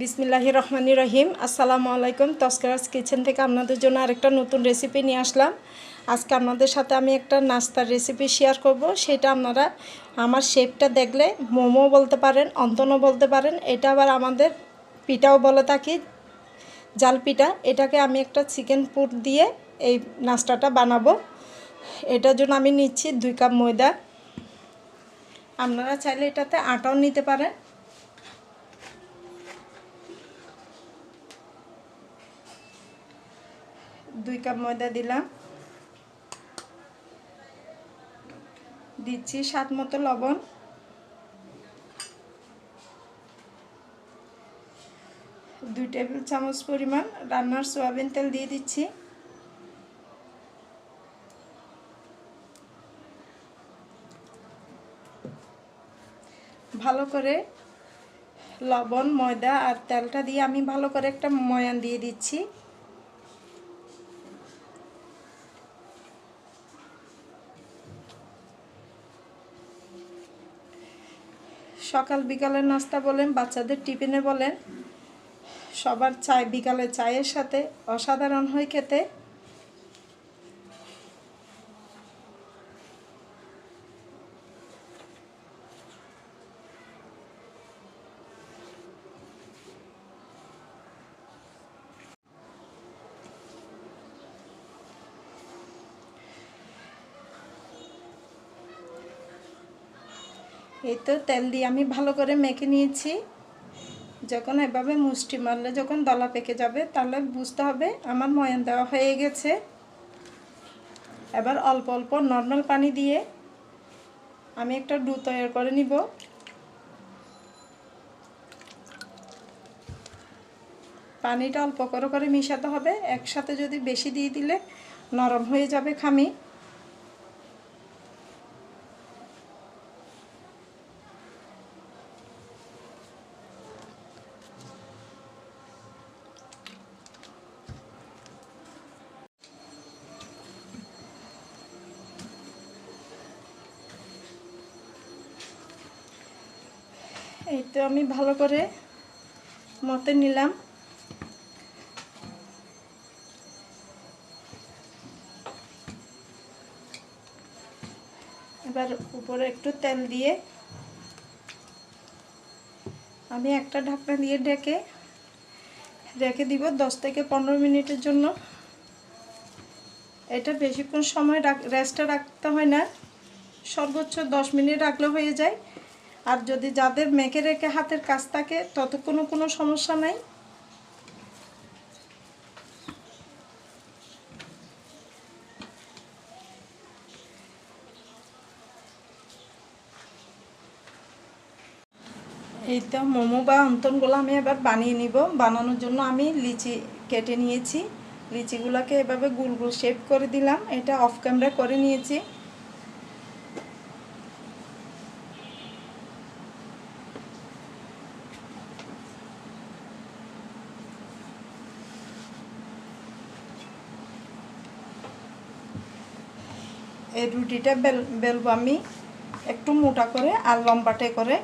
বিসমিল্লাহি রহমানি রহিম। আসসালামু আলাইকুম। তস্করাজ কিচেন থেকে আপনাদের জন্য আরেকটা নতুন রেসিপি নিয়ে আসলাম। আজকে আপনাদের সাথে আমি একটা নাস্তার রেসিপি শেয়ার করব। সেটা আপনারা আমার শেপটা দেখলে মোমো বলতে পারেন, অন্তনও বলতে পারেন। এটা আবার আমাদের পিঠাও বলে থাকি, জাল পিঠা। এটাকে আমি একটা চিকেন পুর দিয়ে এই নাস্তাটা বানাবো। এটার জন্য আমি নিচ্ছি দুই কাপ ময়দা। আপনারা চাইলে এটাতে আটাও নিতে পারেন। দুই কাপ ময়দা দিলাম। দিচ্ছি স্বাদ মতো লবণ। দুই টেবিল চামচ পরিমাণ রান্নার সোয়াবিন তেল দিয়ে দিচ্ছি। ভালো করে লবণ, ময়দা আর তেলটা দিয়ে আমি ভালো করে একটা ময়ান দিয়ে দিচ্ছি। সকাল বিকালের নাস্তা বলেন, বাচ্চাদের টিফিনে বলেন, সবার চায় বিকালে চায়ের সাথে। অসাধারণ হয়ে খেতে। এই তো তেল দিয়ে আমি ভালো করে মেখে নিয়েছি। যখন এভাবে মুষ্টি মারলে যখন দলা পেকে যাবে, তাহলে বুঝতে হবে আমার ময়ান দেওয়া হয়ে গেছে। এবার অল্প অল্প নর্মাল পানি দিয়ে আমি একটা ডু তৈরি করে নিব। পানিটা অল্প করে করে মিশাতে হবে। একসাথে যদি বেশি দিয়ে দিলে নরম হয়ে যাবে খামি। এই তো আমি ভালো করে মতে নিলাম। এবার উপরে একটু তেল দিয়ে আমি একটা ঢাকনা দিয়ে ডেকে, রেখে দিব দশ থেকে পনেরো মিনিটের জন্য। এটা বেশিক্ষণ সময় রেস্টে রাখতে হয় না। সর্বোচ্চ দশ মিনিট রাখলে হয়ে যায়। আর যদি যাদের মেখে রেখে হাতের কাজ থাকে, ততক্ষণও কোনো সমস্যা নাই। এই তো মোমো বা অন্তনগুলো আমি এবার বানিয়ে নিব। বানানোর জন্য আমি লিচি কেটে নিয়েছি। লিচিগুলোকে এভাবে গুল গুল শেপ করে দিলাম। এটা অফ ক্যামেরা করে নিয়েছি। এই রুটিটা বেল, বেলবো আমি একটু মোটা করে আর লম্বাটে করে।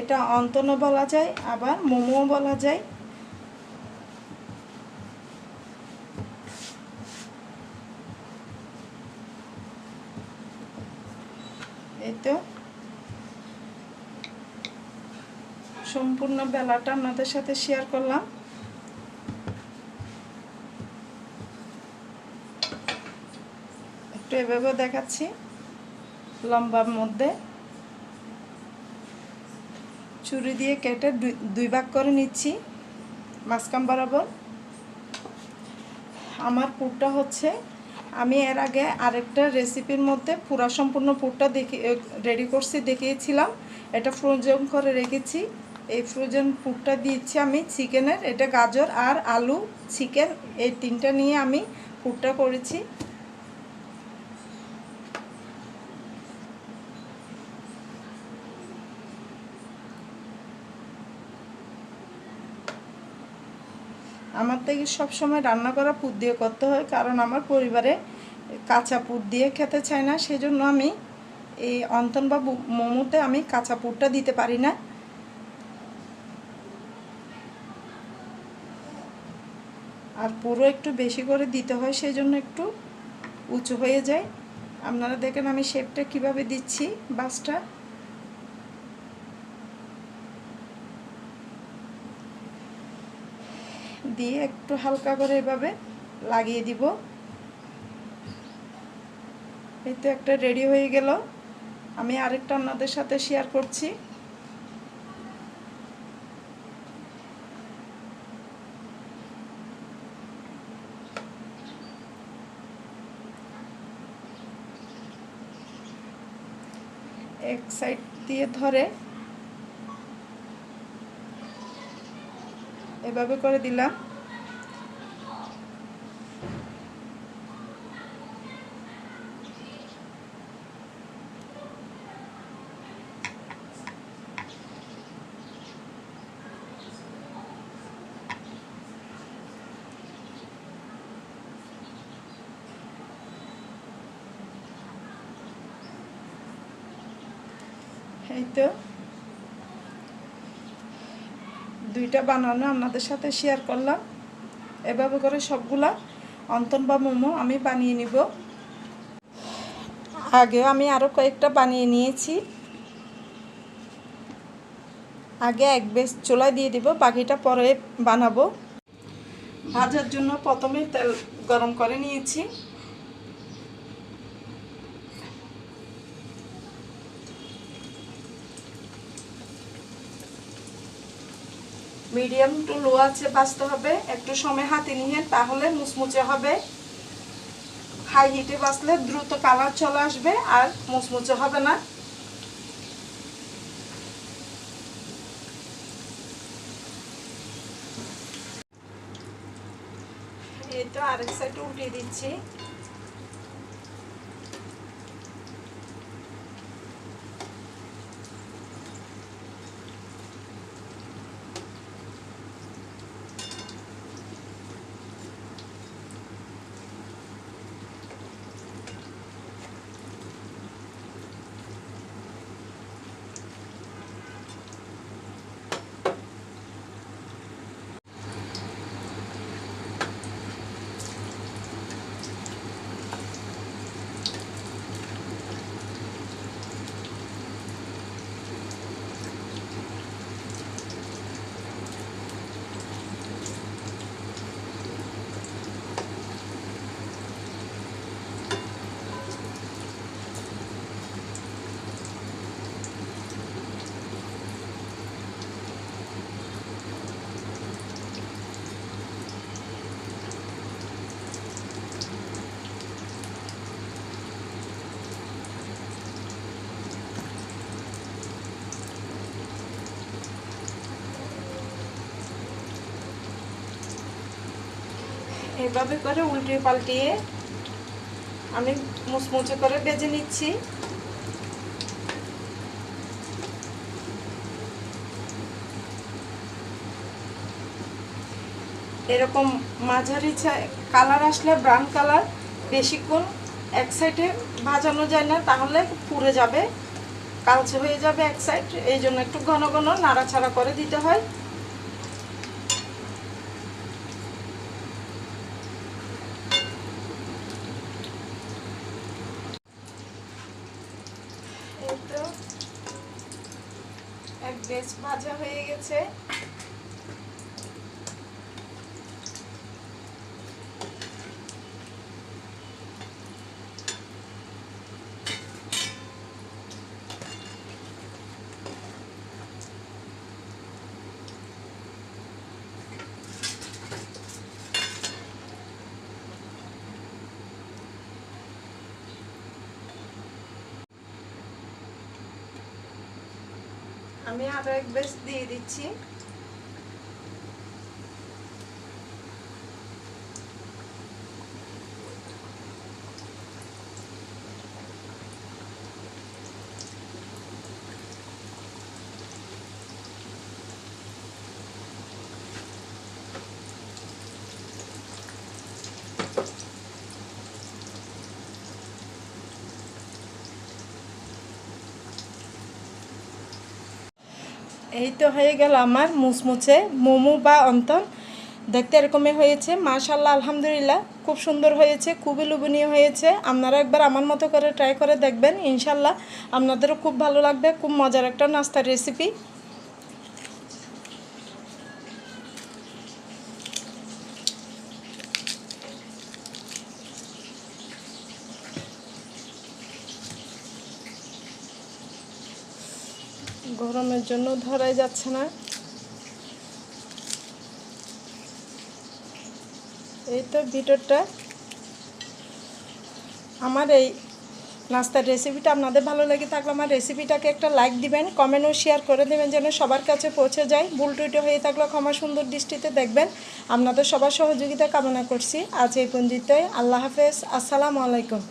এটা অন্তনও বলা যায়, আবার মোমো বলা যায়। এই তো সম্পূর্ণ বেলাটা আপনাদের সাথে শেয়ার করলাম। একটু এভাবে দেখাচ্ছি, লম্বার মধ্যে। চুরি দিয়ে কেটে দুই ভাগ করে নিচ্ছি, মাঝখান বরাবর। আমার পুরটা হচ্ছে আমি এর আগে আরেকটা রেসিপির মধ্যে পুরা সম্পূর্ণ পুরটা দেখি রেডি করছি, দেখিয়েছিলাম। এটা ফ্রোজেন করে রেখেছি। এই ফ্রোজেন পুরটা দিয়েছি আমি চিকেনের এটা গাজর আর আলু চিকেন এই তিনটা নিয়ে আমি পুরটা করেছি। আমার থেকে সবসময় রান্না করা পুর দিয়ে করতে হয়, কারণ আমার পরিবারে কাঁচা পুর দিয়ে খেতে চায় না। সেজন্য আমি এই অন্তন বা মোমোতে আমি কাঁচা পুরটা দিতে পারি না। আর পুরো একটু বেশি করে দিতে হয় সেই জন্য একটু উঁচু হয়ে যায়। আপনারা দেখেন আমি শেপটা কীভাবে দিচ্ছি, বাসটা। দিয়ে একটু হালকা করে এভাবে লাগিয়ে দিব। এই তো একটা রেডি হয়ে গেল। আমি আরেকটা আপনাদের সাথে শেয়ার করছি। এক সাইড দিয়ে ধরে এভাবে করে দিলাম। এই তো। দুইটা বানানো আপনাদের সাথে শেয়ার করলাম। এভাবে করে সবগুলা অন্তন বা মোমো আমি বানিয়ে নিব। আগেও আমি আরও কয়েকটা বানিয়ে নিয়েছি। আগে এক বেশ চুলায় দিয়ে দিব, বাকিটা পরে বানাবো। ভাজার জন্য প্রথমে তেল গরম করে নিয়েছি। মিডিয়াম টু লো আছে বাঁচতে হবে, একটু সময় হাতে নিয়ে তাহলে মুচমুচে হবে। হাই হিটে বাঁচলে দ্রুত কালার চলে আসবে আর মুচমুচে হবে না। এই তো আরেক সাইড উল্টিয়ে দিচ্ছি। এভাবে করে উল্টে পাল্টিয়ে আমি মুচমুচে করে বেজে নিচ্ছি। এরকম মাঝারি কালার আসলে ব্রাউন কালার বেশিক্ষণ এক সাইডে ভাজানো যায় না, তাহলে পুড়ে যাবে, কালচে হয়ে যাবে এক সাইড এই জন্য একটু ঘন ঘন নাড়াচাড়া করে দিতে হয় এই এক বেশ ভাজা হয়ে গেছে। আমি আরও এক বেশ দিয়ে দিচ্ছি। এই তো হয়ে গেল আমার মুচমুচে, মোমো বা অন্তন। দেখতে এরকমই হয়েছে মাশাল্লাহ আলহামদুলিল্লাহ। খুব সুন্দর হয়েছে, খুবই লোভনীয় হয়েছে। আপনারা একবার আমার মতো করে ট্রাই করে দেখবেন ইনশাল্লাহ আপনাদেরও খুব ভালো লাগবে, খুব মজার একটা নাস্তার রেসিপি জন্য ধরাই যাচ্ছে না। এই তো ভিডিওটা আমার এই নাস্তার রেসিপিটা আপনাদের ভালো লেগে থাকলে আমার রেসিপিটাকে একটা লাইক দিবেন কমেন্ট ও শেয়ার করে দেবেন যেন সবার কাছে পৌঁছে যায়। ভুল টুইটো হয়ে থাকলে ক্ষমা সুন্দর দৃষ্টিতে দেখবেন। আপনাদের সবার সহযোগিতা কামনা করছি। আজ এই পঞ্জিতে আল্লাহ হাফেজ। আসসালামু আলাইকুম।